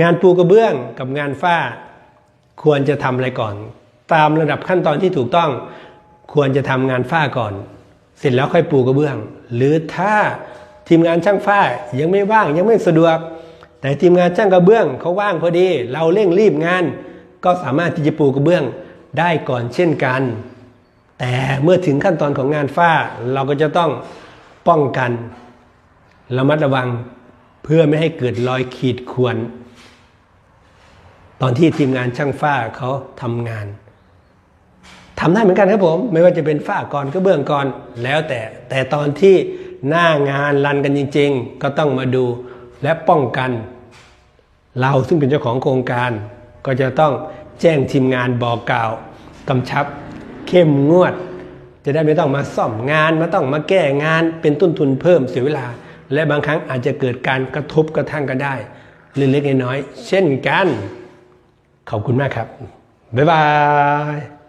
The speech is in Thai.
งานปูกระเบื้องกับงานฝ้า ควรจะทำอะไรก่อน ตามระดับขั้นตอนที่ถูกต้อง ควรจะทำงานฝ้าก่อน เสร็จแล้วค่อยปูกระเบื้อง หรือถ้าทีมงานช่างฝ้ายังไม่ว่างยังไม่สะดวก แต่ทีมงานช่างกระเบื้องเขาว่างพอดี เราเร่งรีบงาน ก็สามารถที่จะปูกระเบื้องได้ก่อนเช่นกัน แต่เมื่อถึงขั้นตอนของงานฝ้า เราก็จะต้องป้องกันระมัดระวังเพื่อไม่ให้เกิดรอยขีดข่วน ตอนที่ทีมงานช่างฝ้าเขาทำงานทำได้เหมือนกันครับผม ไม่ว่าจะเป็นฝ้าก่อนก็เบื้องก่อนแล้วแต่ แต่ตอนที่หน้างานรันกันจริง ๆ ก็ต้องมาดูและป้องกัน เราซึ่งเป็นเจ้าของโครงการ ก็จะต้องแจ้งทีมงานบอกกล่าวกำชับ เข้มงวด จะได้ไม่ต้องมาซ่อมงานมาต้องมาแก้งานเป็นต้นทุนเพิ่มเสียเวลา และบางครั้งอาจจะเกิดการกระทบกระทั่งกันได้เล็กๆน้อยๆเช่นกัน ขอบคุณมากครับ บ๊ายบาย